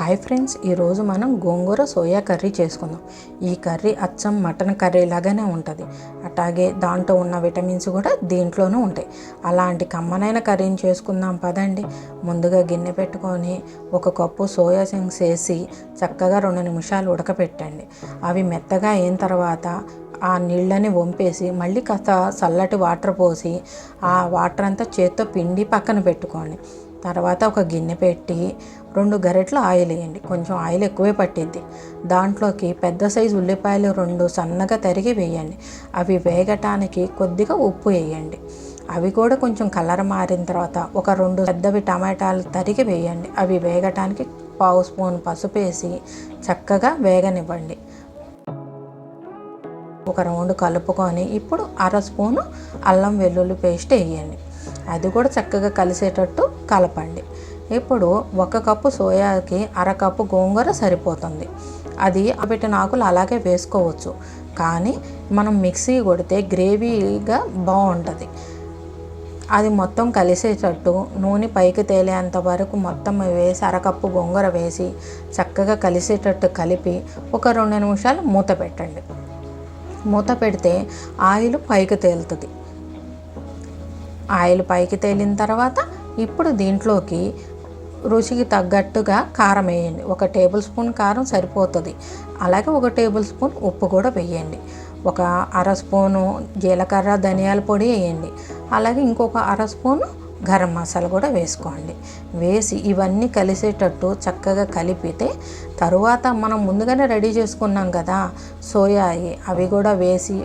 Hi friends ఈరోజు మనం గోంగూర soya curry చేసుకుందాం. ఈ కర్రీ అచ్చం మటన్ కర్రీ లాగానే ఉంటుంది. అట్లాగే దాంట్లో ఉన్న విటమిన్స్ కూడా దీంట్లోనూ ఉంటాయి. అలాంటి కమ్మనైన కర్రీని చేసుకుందాం పదండి. ముందుగా గిన్నె పెట్టుకొని ఒక కప్పు సోయా సింగ్స్ వేసి చక్కగా రెండు నిమిషాలు ఉడకపెట్టండి. అవి మెత్తగా అయిన తర్వాత ఆ నీళ్ళని వంపేసి మళ్ళీ కాస్త చల్లటి వాటర్ పోసి ఆ వాటర్ అంతా చేత్తో పిండి పక్కన పెట్టుకోండి. తర్వాత ఒక గిన్నె పెట్టి రెండు గరెట్లు ఆయిల్ వేయండి. కొంచెం ఆయిల్ ఎక్కువే పట్టిద్ది. దాంట్లోకి పెద్ద సైజు ఉల్లిపాయలు రెండు సన్నగా తరిగి వేయండి. అవి వేగటానికి కొద్దిగా ఉప్పు వేయండి. అవి కూడా కొంచెం కలర్ మారిన తర్వాత ఒక రెండు పెద్దవి టమాటాలు తరిగి వేయండి. అవి వేగటానికి పావు స్పూన్ పసుపు వేసి చక్కగా వేగనివ్వండి. ఒక రౌండ్ కలుపుకొని ఇప్పుడు అర స్పూను అల్లం వెల్లుల్లి పేస్ట్ వేయండి. అది కూడా చక్కగా కలిసేటట్టు కలపండి. ఇప్పుడు ఒక కప్పు సోయాకి అరకప్పు గోంగూర సరిపోతుంది. అది పెట్టిన ఆకులు అలాగే వేసుకోవచ్చు. కానీ మనం మిక్సీ కొడితే గ్రేవీగా బాగుంటుంది. అది మొత్తం కలిసేటట్టు నూనె పైకి తేలేంత వరకు మొత్తం వేసి అరకప్పు గోంగూర వేసి చక్కగా కలిసేటట్టు కలిపి ఒక రెండు నిమిషాలు మూత పెట్టండి. మూత పెడితే ఆయిల్ పైకి తేలుతుంది. ఆయిల్ పైకి తేలిన తర్వాత ఇప్పుడు దీంట్లోకి రుచికి తగ్గట్టుగా కారం వేయండి. ఒక టేబుల్ స్పూన్ కారం సరిపోతుంది. అలాగే ఒక టేబుల్ స్పూన్ ఉప్పు కూడా వేయండి. ఒక అర స్పూను జీలకర్ర ధనియాల పొడి వేయండి. అలాగే ఇంకొక అర స్పూను గరం మసాలా కూడా వేసుకోండి. వేసి ఇవన్నీ కలిసేటట్టు చక్కగా కలిపితే తరువాత మనం ముందుగానే రెడీ చేసుకున్నాం కదా సోయా అవి కూడా వేసి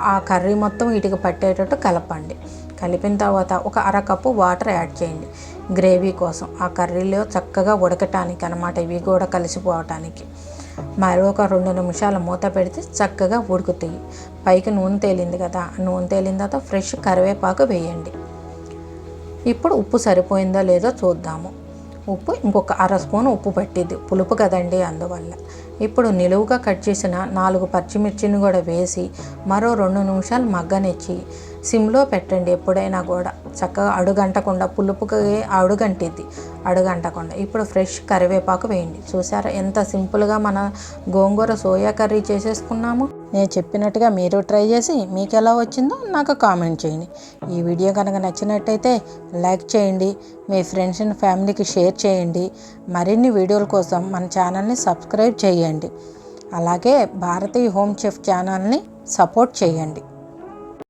ఆ కర్రీ మొత్తం వీటికి పట్టేటట్టు కలపండి. కలిపిన తర్వాత ఒక అరకప్పు వాటర్ యాడ్ చేయండి. గ్రేవీ కోసం. ఆ కర్రీలో చక్కగా ఉడకటానికి అనమాట ఇవి కూడా కలిసిపోవటానికి. మరొక రెండు నిమిషాలు మూత పెడితే చక్కగా ఉడుకుతాయి. పైకి నూనె తేలింది కదా నూనె తేలిన తర్వాత ఫ్రెష్ కరివేపాకు వేయండి. ఇప్పుడు ఉప్పు సరిపోయిందో లేదో చూద్దాము. ఉప్పు ఇంకొక అర స్పూన్ ఉప్పు పట్టిద్ది. పులుపు కదండి అందువల్ల. ఇప్పుడు నిలువుగా కట్ చేసిన నాలుగు పచ్చిమిర్చిని కూడా వేసి మరో రెండు నిమిషాలు మగ్గనిచ్చి సిమ్లో పెట్టండి ఎప్పుడైనా కూడా. చక్కగా అడుగంటకుండా పులుపుకి అడుగంటిద్ది. అడుగంటకుండా. ఇప్పుడు ఫ్రెష్ కరివేపాకు వేయండి. చూసారా ఎంత సింపుల్గా మన గోంగూర సోయా కర్రీ చేసేసుకున్నాము? నేను చెప్పినట్టుగా మీరు ట్రై చేసి మీకు ఎలా వచ్చిందో నాకు కామెంట్ చేయండి. ఈ వీడియో కనుక నచ్చినట్టయితే లైక్ చేయండి మీ ఫ్రెండ్స్ అండ్ ఫ్యామిలీకి షేర్ చేయండి మరిన్ని వీడియోల కోసం మన ఛానల్ని సబ్స్క్రైబ్ చేయండి. అలాగే భారతీయ హోమ్ చెఫ్ ఛానల్ని సపోర్ట్ చేయండి.